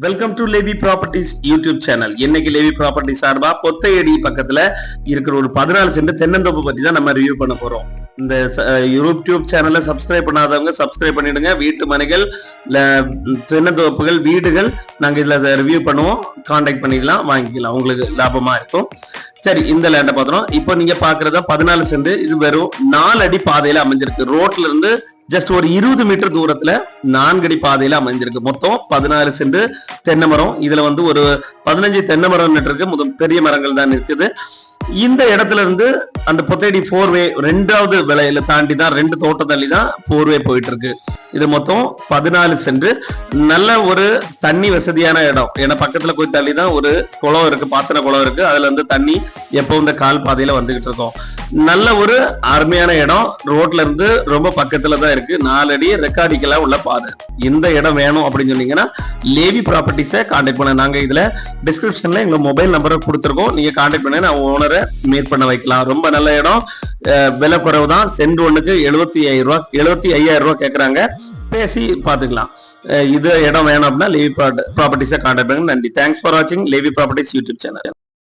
Welcome to Levi properties YouTube channel இன்னைக்கு Levi property சார்பா பொத்தையடி பக்கத்துல இருக்கிற ஒரு பதினாலு சென்ட் தென்னந்தோப்பு பத்தி தான் நம்ம ரிவ்யூ பண்ண போறோம். இந்த ச- யூடியூப் சேனலை சப்ஸ்கிரைப் பண்ணாதவங்க சப்ஸ்கிரைப் பண்ணிடுங்க. வீட்டு மனைகள் இல்ல தென்னந்தோப்புகள் வீடுகள் நாங்க இதுல ரிவ்யூ பண்ணுவோம். காண்டாக்ட் பண்ணிக்கலாம் வாங்கிக்கலாம். உங்களுக்கு லாபமா இருக்கும். சரி இந்த லேண்டை பார்த்தோம் இப்போ நீங்க பாக்குறதா பதினாலு சென்ட். இது வெறும் நாலு அடி பாதையில அமைஞ்சிருக்கு. ரோட்ல இருந்து ஜஸ்ட் ஒரு இருபது மீட்டர் தூரத்துல நான்கு அடி பாதையில அமைஞ்சிருக்கு. மொத்தம் பதினாறு சென்று தென்னை மரம். இதுல வந்து ஒரு பதினஞ்சு தென்னை மரம் இருக்கு. முதல் பெரிய மரங்கள் தான் இருக்குது. இந்த இடத்துல இருந்து அந்த பொத்தேடி ஃபோர் வே ரெண்டாவது விலையில தாண்டி தான் ரெண்டு தோட்டம் தள்ளி தான் ஃபோர் வே போயிட்டு இருக்கு இது மொத்தம் பதினாலு சென்று நல்ல ஒரு தண்ணி வசதியான இடம். ஏன்னா பக்கத்துல போய் தள்ளி தான் ஒரு குளம் இருக்கு பாசன குளம் இருக்கு. அதுல இருந்து தண்ணி எப்போ இந்த கால் பாதையில வந்துகிட்டு இருக்கோம். நல்ல ஒரு அருமையான இடம். ரோட்ல இருந்து ரொம்ப பக்கத்துல தான் இருக்கு. நாலடி ரெக்கார்டிக்கலா உள்ள பாதை. இந்த இடம் வேணும் அப்படின்னு சொன்னீங்கன்னா லேவி ப்ராப்பர்ட்டிஸை கான்டாக்ட் பண்ண. நாங்க இதுல டிஸ்கிரிப்ஷன்ல எங்க மொபைல் நம்பரை கொடுத்துருக்கோம். நீங்க கான்டாக்ட் பண்ண. நான் மீட் பண்ண வைக்கலாம். ரொம்ப நல்ல இடம். விலை குறைவு தான். சென்ட் ஒண்ணுக்கு எழுபத்தி ஐயாயிரம் ரூபா எழுபத்தி ஐயாயிரம் ரூபாய் கேட்குறாங்க பேசி பாத்துக்கலாம். இது இடம் வேணும் அப்படின்னா லேவி ப்ராப்பர்ட்டிஸை கான்டாக்ட் பண்ணுங்க. நன்றி. தேங்க்ஸ் ஃபார் வாட்சிங் லேவி ப்ராப்பர்ட்டிஸ் யூடியூப் சேனல்